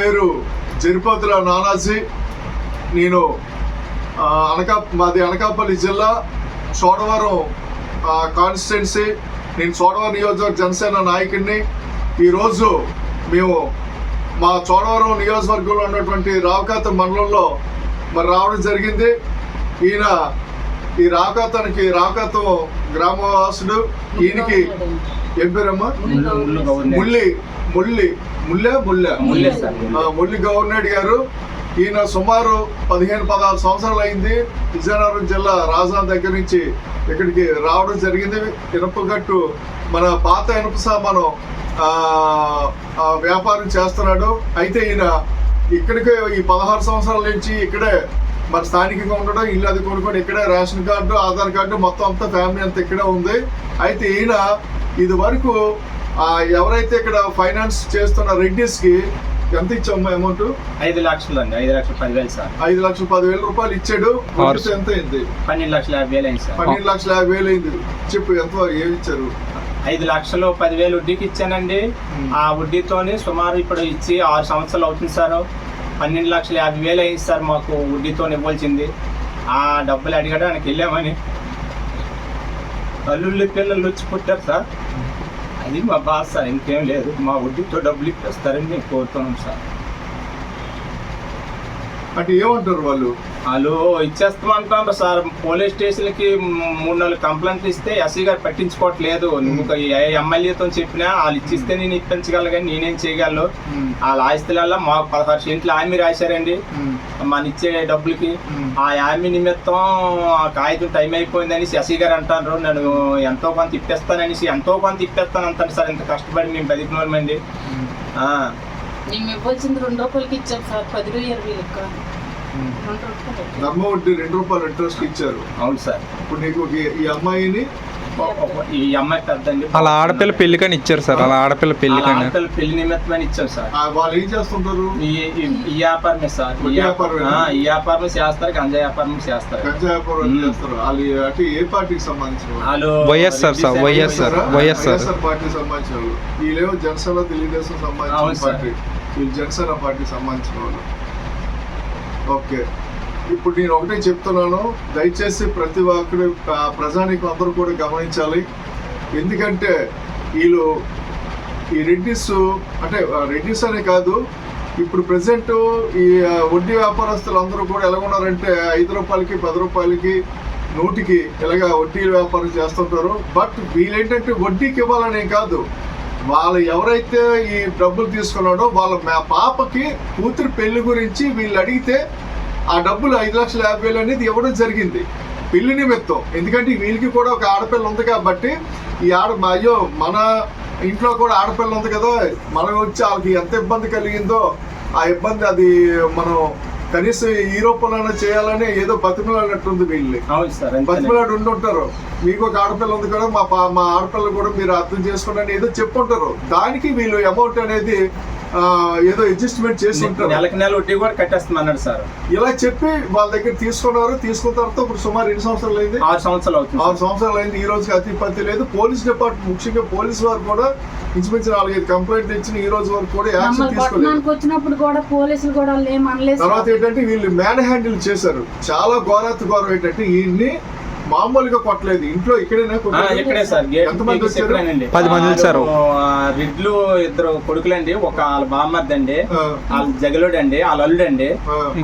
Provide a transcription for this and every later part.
పేరు జరిపోతుల నానాజీ. నేను అనకా మాది అనకాపల్లి జిల్లా చోడవరం కాన్స్టిట్యున్సీ నేను చోడవరం నియోజకవర్గ జనసేన నాయకుడిని. ఈరోజు మేము మా చోడవరం నియోజకవర్గంలో ఉన్నటువంటి రావకాత మండలంలో మరి రావడం జరిగింది. ఈయన ఈ రావకాతానికి రావకాతం గ్రామవాసుడు. ఈయనకి ఏం పేరమ్మా? ముల్లి. ముల్లి ముల్లె ముల్లె? ముల్లే గవర్నర్ గారు ఈయన సుమారు పదిహేను పదహారు సంవత్సరాలు అయింది. విజయనగరం జిల్లా రాజధాని దగ్గర నుంచి ఇక్కడికి రావడం జరిగింది. ఇనుపగట్టు మన పాత ఇనుప సామాను వ్యాపారం చేస్తున్నాడు. అయితే ఈయన ఇక్కడికే ఈ పదహారు సంవత్సరాల నుంచి ఇక్కడే మరి స్థానికంగా ఉండడం ఇల్లు అది కొనుక్కొని ఇక్కడే రేషన్ కార్డు ఆధార్ కార్డు మొత్తం అంతా ఫ్యామిలీ అంతా ఇక్కడే ఉంది. అయితే ఈయన ఇది వరకు ఎవరైతే ఇక్కడ ఫైనాన్స్ చేస్తున్న రెడ్డిస్కి ఎంత ఇచ్చాము అమౌంట్? ఐదు లక్షలు అండి ఐదు లక్షలు పదివేలు సార్. ఐదు లక్షల పదివేల రూపాయలు ఇచ్చాడు ఎంత అయింది? పన్నెండు లక్షల యాభై వేలు అయింది సార్. పన్నెండు లక్షల యాభై వేలు అయింది. చెప్పు ఎంత ఏమి ఇచ్చారు? ఐదు లక్షలు పదివేలు వడ్డీకి ఇచ్చానండి. ఆ వడ్డీతోని సుమారు ఇప్పుడు ఇచ్చి ఆరు సంవత్సరాలు అవుతుంది సార్. పన్నెండు లక్షల యాభై వేలు అయింది సార్ మాకు వడ్డీతో ఇవ్వాల్సింది. ఆ డబ్బులు అడగడానికి వెళ్ళామని. తల్లుళ్ళు పిల్లలు వచ్చి పుట్టారు సార్. అది మా బాధ సార్ ఇంకేం లేదు. మా వడ్డీతో డబ్బులు ఇప్పిస్తారని మేము కోరుతున్నాం సార్. అంటే ఏమంటారు వాళ్ళు? వాళ్ళు ఇచ్చేస్తామంటారు సార్. పోలీస్ స్టేషన్కి మూడు నాలుగు కంప్లైంట్ ఇస్తే ఎస్సీ గారు పట్టించుకోవట్లేదు. నువ్వు ఏ ఎమ్మెల్యేతో చెప్పినా వాళ్ళు ఇచ్చిస్తే నేను ఇప్పించగలను కానీ నేనేం చేయగలను? వాళ్ళ ఆస్తులలో మాకు పదహారు సెంట్లు హామీ రాశారండి. మన ఇచ్చే డబ్బులకి. ఆ హామీ నిమిత్తం ఆ కాగితం టైం అయిపోయిందని ఎస్సీ గారు అంటారు. నేను ఎంతో కొంత ఇప్పిస్తాననేసి ఎంతో కొంత ఇప్పిస్తాను అంటాను సార్. ఇంత కష్టపడి మేము బతికినోళ్ళమండి. ఆ, మేము ఇవ్వాల్సింది రెండు రూపాయలకి ఇచ్చాం సార్. పది ఇరవై లెక్క రెండు రూపాయలు ధర్మ వడ్డీ రెండు రూపాయలు ఇంట్రెస్ట్ ఇచ్చారు. అవును సార్. ఇప్పుడు నీకు ఈ- అమ్మాయిని ఈ అమ్మాయి పెద్దండి అలా ఆడపిల్ల పెళ్ళికని ఇచ్చారు సార్ అలా ఆడపిల్ల పెళ్ళికని ఆడపిల్ల పెళ్ళి నిమిత్తమని ఇచ్చాం సార్ వాళ్ళు ఏం చేస్తుంటారు ఈ వ్యాపారమే సార్ ఈ? వ్యాపారం ఈ వ్యాపారం చేస్తారు గంజా వ్యాపారం చేస్తారు గంజా వ్యాపారం. చేస్తారు వాళ్ళు అంటే ఏ పార్టీకి సంబంధించిన వాళ్ళు? వైఎస్ఆర్ సార్, వైఎస్ఆర్. వైఎస్ఆర్ పార్టీకి సంబంధించిన వాళ్ళు వీళ్ళేమో జనసేన తెలుగుదేశం సంబంధించిన. పార్టీ వీళ్ళు జనసేన పార్టీకి సంబంధించిన వాళ్ళు ఓకే ఇప్పుడు నేను ఒకటే చెప్తున్నాను. దయచేసి ప్రతి ఒక్కరు ప్రజానికి అందరూ కూడా గమనించాలి. ఎందుకంటే వీళ్ళు ఈ రెడ్డిస్ అంటే రెడ్డిస్ అనే కాదు ఇప్పుడు ప్రజెంట్ ఈ వడ్డీ వ్యాపారస్తులు అందరూ కూడా ఎలా ఉన్నారంటే ఐదు రూపాయలకి పది రూపాయలకి నూటికి ఇలాగ వడ్డీ వ్యాపారం చేస్తుంటారు. బట్ వీళ్ళేంటంటే వడ్డీకి ఇవ్వాలనే కాదు. వాళ్ళు ఎవరైతే ఈ డబ్బులు తీసుకున్నాడో వాళ్ళ మా పాపకి కూతురు పెళ్ళి గురించి వీళ్ళు అడిగితే ఆ డబ్బులు ఐదు లక్షల యాభై వేలు అనేది ఇవ్వడం జరిగింది. పెళ్ళి నిమిత్తం. ఎందుకంటే వీళ్ళకి కూడా ఒక ఆడపిల్ల ఉంది కాబట్టి ఈ ఆడ అయ్యో మన ఇంట్లో కూడా ఆడపిల్ల ఉంది కదా మనం వచ్చి వాళ్ళకి ఎంత ఇబ్బంది కలిగిందో ఆ ఇబ్బంది అది మనం కనీసం ఈ రూపంలోనే చేయాలని ఏదో బతిమలాడినట్టుంది అంతేనండి. బతిమలాడి ఉండుంటారు. మీకు ఒక ఆడపిల్ల ఉంది కదా మా మా ఆడపిల్ల కూడా మీరు అర్థం చేసుకోండి అని ఏదో చెప్పుంటారు. దానికి వీళ్ళు అమౌంట్ అనేది ఏదో అడ్జస్ట్మెంట్ చేసి ఉంటారు. నెలకి నెల వడ్డీ కూడా కట్టేస్తామన్నాడు సార్. ఇలా చెప్పి వాళ్ళ దగ్గర తీసుకున్నారు. తీసుకున్న తర్వాత ఇప్పుడు సుమారు ఎన్ని సంవత్సరాలు అయింది? ఆరు సంవత్సరాలు అవుతుంది ఆరు సంవత్సరాలు అయింది. ఈ రోజుకి అతి పత్తి లేదు. పోలీస్ డిపార్ట్మెంట్ ముఖ్యంగా పోలీస్ వారు కూడా ఇంచుమించు నాలుగైదు కంప్లైంట్ ఇచ్చిన ఈ రోజు వరకు కూడా యాక్షన్ తీసుకోలేదు. వచ్చినప్పుడు కూడా పోలీసులు కూడా తర్వాత. ఏంటంటే వీళ్ళు మ్యాన్ హ్యాండిల్ చేశారు. చాలా ఘోరాతి ఘోరం ఏంటంటే ఈయన్ని మామూలుగా కొట్టలేదు. ఇంట్లో ఇక్కడేనే ఆ, కొట్టారు. ఇక్కడే సార్. పది మంది వచ్చారు. రెడ్లు ఇద్దరు కొడుకులండి. ఒక వాళ్ళ బామ్మర్ది అండి ఆ, వాళ్ళ జగలుడు అండి వాళ్ళ అల్లుడు అండి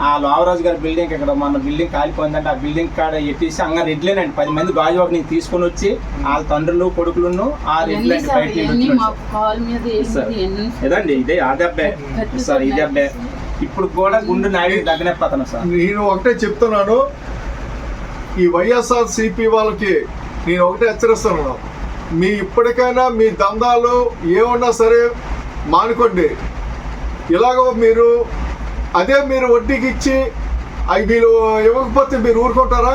ఆ, లోవరాజు గారి బిల్డింగ్ ఇక్కడ మన బిల్డింగ్ కాలిపోయిందంటే ఆ బిల్డింగ్ కాడ ఎట్టేసి అంగా రెడ్లేనండి. పది మంది గాజువాక నుంచి తీసుకొని వచ్చి వాళ్ళ తండ్రులు కొడుకులను ఆ బయట ఎన్ని ఇదండి ఇదే ఆ దెబ్బే. సార్ ఈ దెబ్బే. ఇప్పుడు కూడా గుండు నాయుడు దగ్గనేపోతాను సార్. నేను ఒకటే చెప్తున్నాను. ఈ వైఎస్ఆర్ సిపి వాళ్ళకి నేను ఒకటే హెచ్చరిస్తున్నాను మీ ఇప్పటికైనా మీ దందాలు ఏమన్నా సరే మానుకోండి. ఇలాగ మీరు అదే మీరు వడ్డీకి ఇచ్చి అవి మీరు ఇవ్వకపోతే మీరు ఊరుకుంటారా?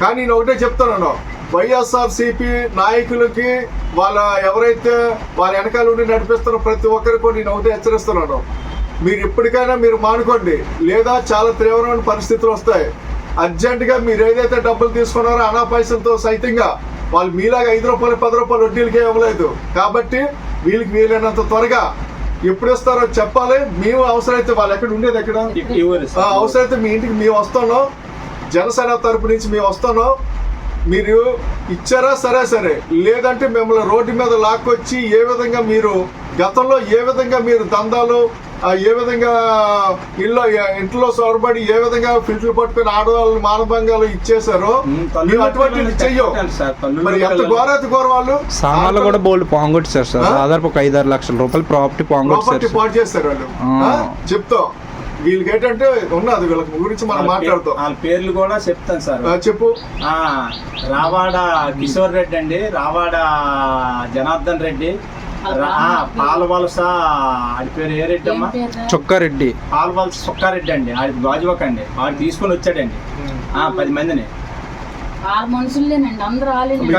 కానీ నేను ఒకటే చెప్తున్నాను వైఎస్ఆర్ సిపి నాయకులకి వాళ్ళ ఎవరైతే వాళ్ళ వెనకాల ఉండి నడిపిస్తున్న ప్రతి ఒక్కరికి నేను ఒకటే హెచ్చరిస్తున్నాను మీరు ఇప్పటికైనా మీరు మానుకోండి. లేదా చాలా తీవ్రమైన పరిస్థితులు వస్తాయి. అర్జెంటుగా మీరు ఏదైతే డబ్బులు తీసుకున్నారో అనా పైసలతో సైతంగా వాళ్ళు మీలాగా ఐదు రూపాయలు పది రూపాయలు వడ్డీలకే ఇవ్వలేదు. కాబట్టి వీళ్ళకి వీలైనంత త్వరగా ఎప్పుడు ఇస్తారో చెప్పాలి. మేము అవసరమైతే వాళ్ళు ఎక్కడ ఉండేది ఎక్కడ. అవసరమైతే మీ ఇంటికి మేము వస్తున్నాం జనసేన తరపు నుంచి మేము వస్తున్నాం మీరు ఇచ్చారా? సరే సరే. లేదంటే మిమ్మల్ని రోడ్డు మీద లాక్కొచ్చి ఏ విధంగా మీరు గతంలో ఏ విధంగా మీరు దందాలు ఏ విధంగా ఇల్లు ఇంట్లో సొరబడి ఏ విధంగా ఫిల్టర్ పట్టుకుని ఆడవాళ్ళని మానభంగాలు ఇచ్చేసారో మరి ఎంత. ఘోరాతి ఘోర వాళ్ళు? సామాన్లు కూడా బోల్డ్ పోంగొట్టారు సార్? దాదాపు ఒక ఐదారు లక్షల రూపాయలు ప్రాపర్టీ పోంగొట్టారు పాటు చేస్తారు వాళ్ళు? చెప్తాం. వీళ్ళకి ఏంటంటే ఉన్నది వీళ్ళకి గురించి మనం వాళ్ళ మాట్లాడతాం. వాళ్ళ పేర్లు కూడా చెప్తాను సార్. చెప్పు. ఆ, రావాడ కిషోర్ రెడ్డి అండి. రావాడ జనార్దన్ రెడ్డి. పాలవలస ఆడి పేరు ఏ రెడ్డి అమ్మా? చొక్కారెడ్డి. పాలవలస సుక్కారెడ్డి అండి ఆడి గాజువక్ అండి వాడు తీసుకొని వచ్చాడండి. ఆ, పది మందిని. ఆరు మనుషులేనండి అందరూ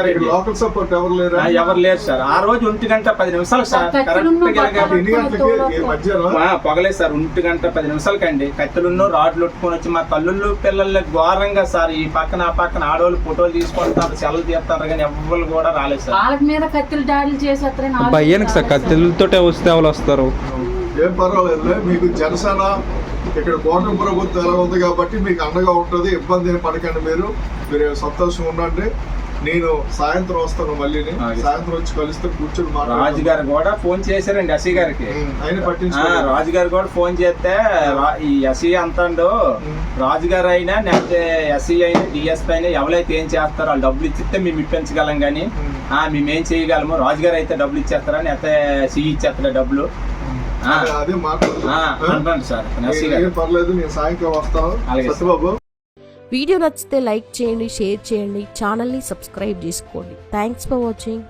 మీకు లోకల్ సపోర్ట్ ఎవరు లేరా? ఎవరు లేరు సార్. ఆ రోజు ఒంటి గంట పది నిమిషాలు సార్. కత్తులున్న కరెక్ట్గా పట్టాలు. ఎన్ని గంటలకి ఏ మధ్యాహ్నం? ఆ, పొగలే సార్ ఒంటి గంట పది నిమిషాలకి అండి కత్తెలున్నో రాడ్లు పెట్టుకొని వచ్చి మా తల్లుళ్ళు పిల్లలు ఘోరంగా సార్ ఈ పక్కన ఆ పక్కన ఆడవాళ్ళు ఫోటోలు తీసుకుంటారు సెలవు తీస్తారు కానీ ఎవరు కూడా రాలేదు సార్. వాళ్ళకి మీద కత్తులు దాడులు చేసేస్తారని భయ్యానికి సార్ కత్తిలతోటే వస్తే వాళ్ళు వస్తారు? ఏం పర్వాలేదు మీకు జనసేన ఇక్కడ కూటమి ప్రభుత్వం ఎలా ఉంది కాబట్టి మీకు అండగా ఉంటుంది ఇబ్బంది ఏం పడకండి మీరు. మీరు సంతోషంగా ఉండండి. నేను సాయంత్రం వస్తాను మళ్ళీ. సాయంత్రం వచ్చి కలిస్తే కూర్చొని రాజు మాట్లాడదాం. గారు కూడా ఫోన్ చేశారండి అసీ గారికి. ఆయన ఆ, పట్టించుకోండి రాజు గారు కూడా ఫోన్ చేస్తే ఈ ఎస్సీ అంటాడు రాజు గారు అయినా లేకపోతే ఎస్సీ అయినా డిఎస్పీ అయినా ఎవరైతే ఏం చేస్తారో వాళ్ళు డబ్బులు ఇచ్చితే మేము ఇప్పించగలం కానీ ఆ, మేము ఏం చేయగలము రాజు గారు అయితే డబ్బులు ఇచ్చేస్తారని అయితే సి ఇచ్చేస్తారా డబ్బులు. అదే- అదే మాట్లాడు పర్లేదు నేను సాయంకాలం వస్తాను. సత్యబాబు. వీడియో నచ్చితే లైక్ చేయండి షేర్ చేయండి. ఛానల్ని సబ్స్క్రైబ్ చేసుకోండి. Thanks for watching